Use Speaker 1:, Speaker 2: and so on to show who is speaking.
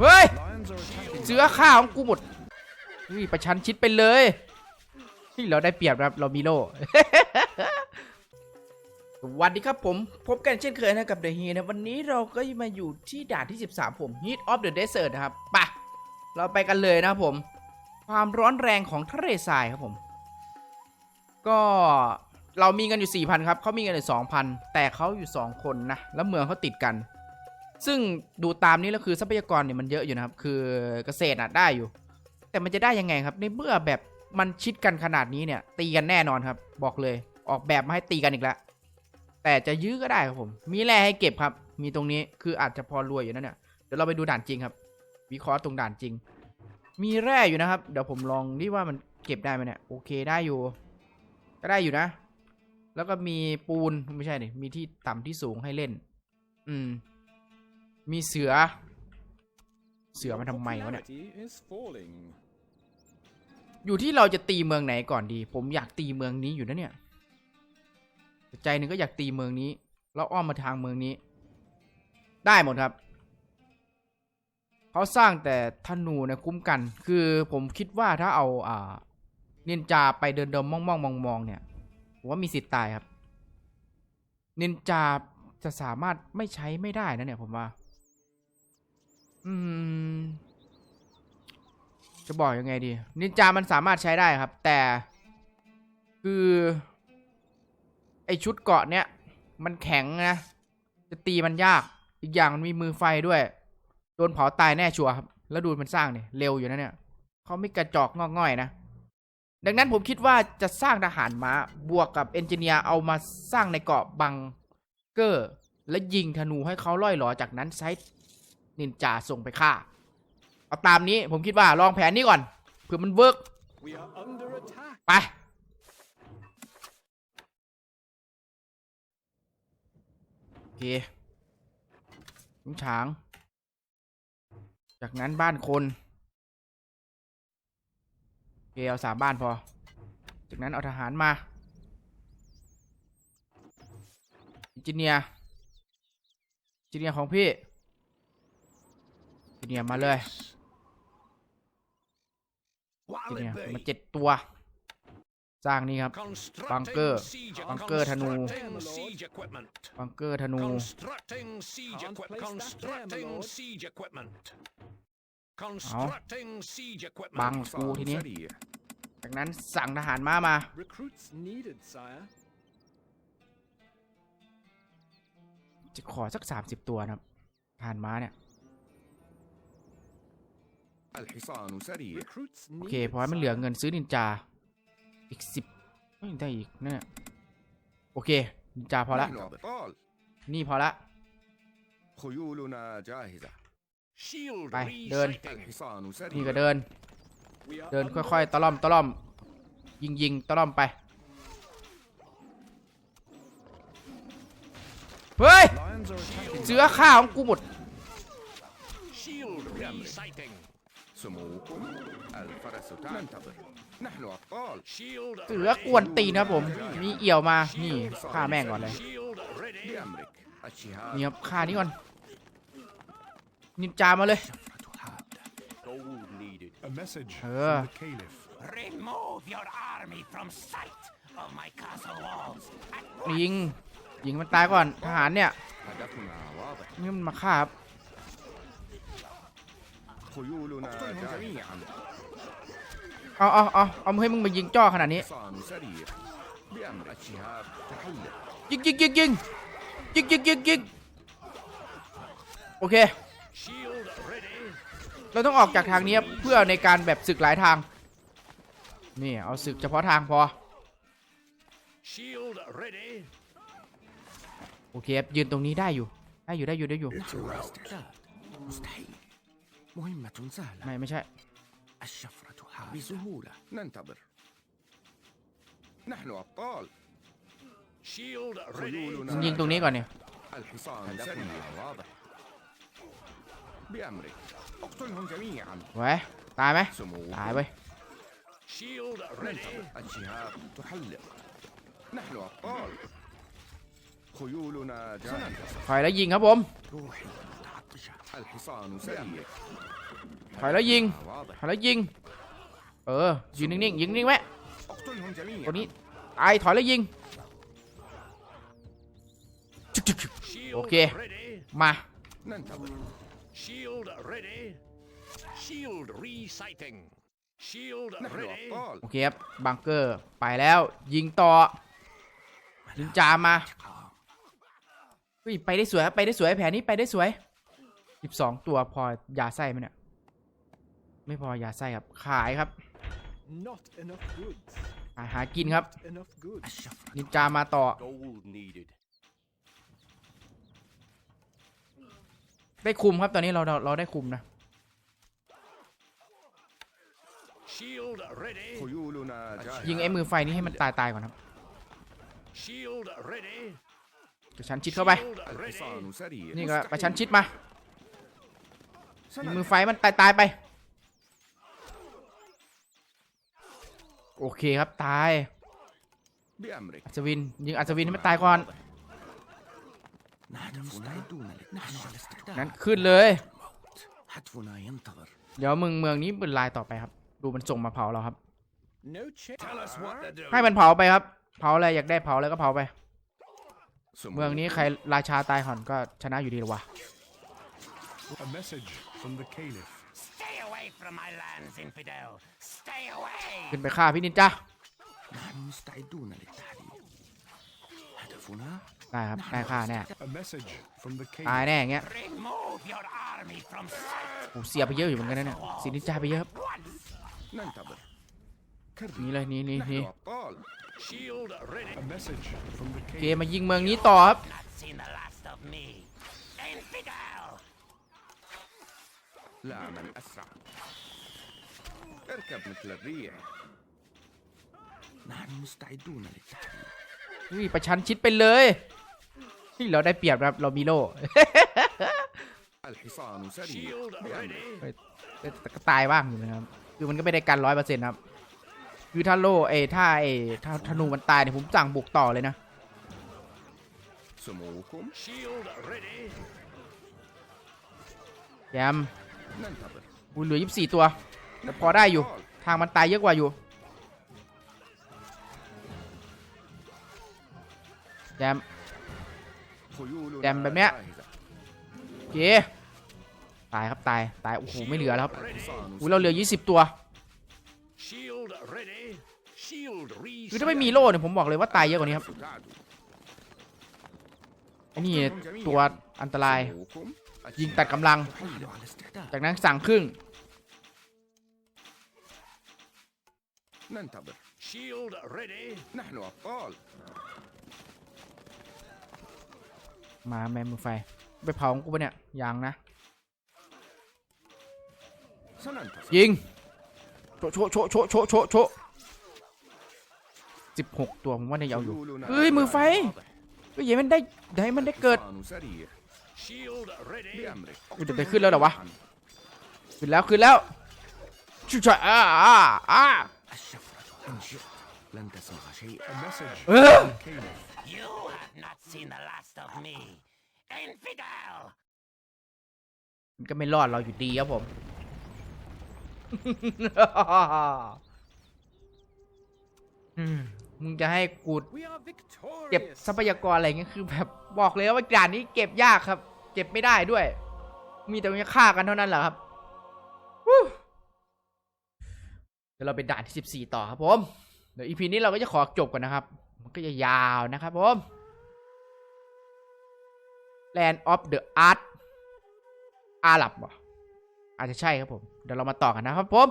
Speaker 1: เฮ้ย เสือข้าของกูหมดนี่ประชันชิดไปเลยนี่เราได้เปรียบนะครับเรามีโล่สวัสดีครับผมพบกันเช่นเคยนะกับเดอะฮีนะวันนี้เราก็มาอยู่ที่ด่านที่ 13 ผม Heat of the Desert นะครับไปะเราไปกันเลยนะครับผม ความร้อนแรงของทะเลทรายครับผม ก็เรามีกันอยู่ 4,000 ครับเขามีกันอยู่ 2,000 แต่เขาอยู่ 2 คนนะ แล้วเมืองเขาติดกัน ซึ่งดูตามนี้แล้วคือทรัพยากรเนี่ยมันเยอะอยู่นะครับ คือเกษตรอะได้อยู่ แต่มันจะได้ยังไงครับ ในเมื่อแบบมันชิดกันขนาดนี้เนี่ย ตีกันแน่นอนครับ บอกเลยออกแบบมาให้ตีกันอีกแล้วแต่จะยื้อก็ได้ครับผม มีแร่ให้เก็บครับ มีตรงนี้คืออาจจะพอรวยอยู่นะเนี่ยเดี๋ยวเราไปดูด่านจริงครับ วิเคราะห์ตรงด่านจริง มีแร่อยู่นะครับ เดี๋ยวผมลองดิว่ามันเก็บได้ไหมเนี่ยโอเคได้อยู่ ก็ได้อยู่นะ แล้วก็มีปูนไม่ใช่ดิมีที่ต่ำที่สูงให้เล่น อืม มีเสือ เสือมันทำไมวะเนี่ย อยู่ที่เราจะตีเมืองไหนก่อนดี ผมอยากตีเมืองนี้อยู่นะเนี่ย ใจหนึ่งก็อยากตีเมืองนี้ แล้วอ้อมมาทางเมืองนี้ ได้หมดครับ เขาสร้างแต่ธนูนะคุ้มกัน คือผมคิดว่าถ้าเอาอ่านินจาไปเดินเดิมมองมองมองมองเนี่ยผมว่ามีสิทธิ์ตายครับนินจาจะสามารถไม่ใช้ไม่ได้นะเนี่ยผมว่า อืม จะบอกยังไงดี นินจามันสามารถใช้ได้ครับ แต่คือ ไอชุดเกาะเนี้ยมันแข็งนะ จะตีมันยาก อีกอย่างมันมีมือไฟด้วย โดนเผาตายแน่ชัวร์ครับ แล้วดูมันสร้างเนี่ยเร็วอยู่นะเนี่ยเขาไม่กระจอกงอกง่อยนะ ดังนั้นผมคิดว่าจะสร้างทหารม้าบวกกับเอนจิเนียร์เอามาสร้างในเกาะบังเกอร์ และยิงธนูให้เขาล่อยหลอจากนั้นใช้ นินจาส่งไปฆ่า เอาตามนี้ผมคิดว่าลองแผนนี้ก่อนเผื่อมันเวิร์กไปโอเคลุงฉาง จากนั้นบ้านคนโอเคเอาสามบ้านพอ จากนั้นเอาทหารมาอินจิเนียร์อินจิเนียร์ของพี่ เนียมาเลยเนียมาเจ็ดตัว สร้างนี่ครับ บั
Speaker 2: ง
Speaker 1: เก
Speaker 2: อร์
Speaker 1: บังเกอร์ธนู
Speaker 2: บั
Speaker 3: งเกอ
Speaker 2: ร์
Speaker 3: ธ
Speaker 2: นู เอา
Speaker 1: บังกูทีนี้ จากนั้นสั่งทหารม้ามาจะขอสักสามสิบตัวนะครับทหารม้าเนี่ย โอเคเพราะมันเหลือเงินซื้อนินจา อีกสิบไม่ได้อีกนี่ยโอเค นินจาพอละ นี่พอละ
Speaker 2: ไป เดิ
Speaker 1: น
Speaker 4: นี่
Speaker 1: ก็เดิน เดินค่อยๆ ตะล่อมตะล่อม ยิงยิงตะล่อมไป เฮ้ย เสือข้าของกูหมด
Speaker 4: سموكم الفرس ننتظر نحن أبطال
Speaker 2: Shield
Speaker 1: เสือกวนตีนครับผม มีเอี่ยวมา นี่ฆ่าแม่งก่อนเลย
Speaker 2: Shield ready.
Speaker 4: بأمرك الشهاب
Speaker 1: นี่ครับฆ่านี่ก่อน นินจามาเลย
Speaker 2: Gold needed.
Speaker 3: A message
Speaker 1: Uh.
Speaker 3: from the Caliph.
Speaker 2: Remove your army from sight of my castle walls.
Speaker 1: ยิง ยิงมันตายก่อน ทหารเนี่ย
Speaker 4: هدفنا واضح
Speaker 1: นี่มันมาฆ่าครับ
Speaker 4: خيولنا جميعا
Speaker 1: เอาเอาเอาเอามือให้มึงมายิงจ้อขนาดนี้
Speaker 4: الحصان سريع بأمر الشهاب تحلق
Speaker 1: ยิงยิงยิงยิงยิงยิงยิงยิงโอเค
Speaker 2: Shield ready.
Speaker 1: เราต้องออกจากทางนี้ครับเพื่อในการแบบศึกหลายทาง นี่ เอาศึกเฉพาะทางพอ
Speaker 2: Shield ready.
Speaker 1: โอเคครับยืนตรงนี้ได้อยู่ ได้อยู่ได้อยู่ได้อยู่
Speaker 4: استعداد مستحيل مهمة سهلة
Speaker 1: ไม่ไม่ใช่
Speaker 4: الشفرة حادة بسهولة ننتظر نحن أبطال
Speaker 2: Shield ready.
Speaker 4: خيولنا
Speaker 1: ยิงตรงนี้ก่อนเนี่ย
Speaker 4: الحصان سريع واضح بأمرك اقتلهم جميعا
Speaker 1: ไว้ตายไหม
Speaker 4: سمو
Speaker 1: ตายเว้ย
Speaker 2: Shield ready.
Speaker 4: الشهاب تحلق نحن أبطال خيولنا جاهزة
Speaker 1: ถอยแล้วยิงครับผม
Speaker 4: روحي متعطشة الحصان سريع
Speaker 1: ถอยแล้วยิง ถอยแล้วยิง เออ ยืนนิ่งๆ ยิงนิ่งไหมคนนี้ไอถอยแล้วยิง โอเค มาโอเคครับ บังเกอร์ ไปแล้ว ยิงต่อ ยิงจามมา ไปได้สวยไปได้สวย แผนนี้ไปได้สวย สิบสองตัวพอยาไส้ไหมเนี่ย ไม่พอยาไส้ครับ ขายครับหาหากินครับนินจามาต่อ ได้คุมครับตอนนี้เราเราได้คุมนะยิงไอ้มือไฟนี้ให้มันตายตายก่อนครับกระชั้นชิดเข้าไป นี่ก็ประชันชิดมา มือไฟมันตายตายไป โอเคครับตายอัศวิน ยิงอัศวินให้มันตายก่อนนั้นขึ้นเลย เดี๋ยวมึงเมืองนี้เป็นลายต่อไปครับ ดูมันส่งมาเผาเราครับ ให้มันเผาไปครับ เผาอะไรอยากได้เผาอะไรก็เผาไป เมืองนี้ใครราชาตายหอนก็ชนะอยู่ดีหรอวะ
Speaker 3: A message from the Caliph.
Speaker 2: Stay away from my lands, infidel. Stay away.
Speaker 1: ขึ้นไปฆ่าพี่นินจ้า
Speaker 5: نحن مستعدون للتحديد هدفنا
Speaker 1: ได้ครับได้ฆ่าแน่
Speaker 3: A message from the
Speaker 1: ตาย
Speaker 3: Caliph.
Speaker 1: แน่อย่างเงี้ย
Speaker 2: Remove your army from sight.
Speaker 1: โอ้เสียไปเยอะอยู่เหมือนกันนะเนี่ยเสียนินจาไปเยอะครับ
Speaker 4: ننتظر
Speaker 1: หนี่เลยหนี่นี่
Speaker 4: نحن
Speaker 1: นี่
Speaker 4: أبطال
Speaker 2: Shield ready.
Speaker 3: A message from the
Speaker 1: โอเค
Speaker 3: Caliph.
Speaker 1: มายิงเมืองนี้ต่อครับ
Speaker 2: Not seen the last of me. Infidel.
Speaker 4: لا من أسرع اركب مثل الريح
Speaker 5: نحن مستعدون للتحديد
Speaker 1: อุ้ยประชันชิดไปเลยนี่เราได้เปรียบนะครับเรามีโล่
Speaker 4: الحصان سريع
Speaker 2: Shield
Speaker 4: بأمرك
Speaker 2: ready.
Speaker 1: แต่แต่ก็ตายบ้างอยู่นะครับ คือมันก็ไม่ได้กันร้อยเปอร์เซ็นต์ครับ คือถ้าโล่เอยถ้าเอยถ้าธนูมันตายเนี่ยผมสั่งบุกต่อเลยนะ
Speaker 4: سموكم
Speaker 2: Shield ready.
Speaker 1: แยม
Speaker 4: นั่
Speaker 1: อุ้ยเหลือยี่สิบสี่ตัว แต่พอได้อยู่ ทางมันตายเยอะกว่าอยู่แจม
Speaker 4: แจ
Speaker 1: มแบบเนี้ยเก๋ตายครับตายตายโอ้โหไม่เหลือแล้วครับอุ้ยเราเหลือยี่สิบตัวคือถ้าไม่มีโล่เนี่ยผมบอกเลยว่าตายเยอะกว่านี้ครับอันนี้ตัวอันตราย ยิงตัดกำลัง
Speaker 5: نحن على استعداد
Speaker 1: จากนั้นสั่งครึ่ง
Speaker 4: ننتظر
Speaker 2: Shield ready.
Speaker 4: نحن أبطال
Speaker 1: มาแมนมือไฟ ไปเผาของกูปะเนี่ย ยังนะ
Speaker 4: سننتظر
Speaker 1: ยิง โชะโชะโชะโชะโชะโชะโชะสิบหกตัวผมว่าเนี่ยเอาอยู่
Speaker 4: خيولنا
Speaker 1: เฮ้ย มือไฟ
Speaker 4: واضح
Speaker 1: ก็อย่าให้มันได้อย่าให้มันได้เกิด
Speaker 4: الحصان سريع
Speaker 1: มันจะไปขึ้นแล้วเหรอวะ ขึ้นแล้วขึ้นแล้วชุ่ยชอ่าอ่าอ่า
Speaker 2: เออา
Speaker 1: มันก็ไม่รอดเราอยู่ดีครับผม อืม มึงจะให้กู
Speaker 3: We are
Speaker 1: เก็บ
Speaker 3: victorious.
Speaker 1: ทรัพยากรอะไรเงี้ยคือแบบบอกเลยว่าด่านนี้เก็บยากครับ เก็บไม่ได้ด้วย มีแต่จะฆ่ากันเท่านั้นแหละครับวู้เดี๋ยวเราไปด่านที่ 14 ต่อครับผม เดี๋ยวอีพีนี้เราก็จะขอจบกันนะครับ มันก็จะยาวนะครับผม Land of the Art อาหรับเหรออาจจะใช่ครับผม เดี๋ยวเรามาต่อกันนะครับผม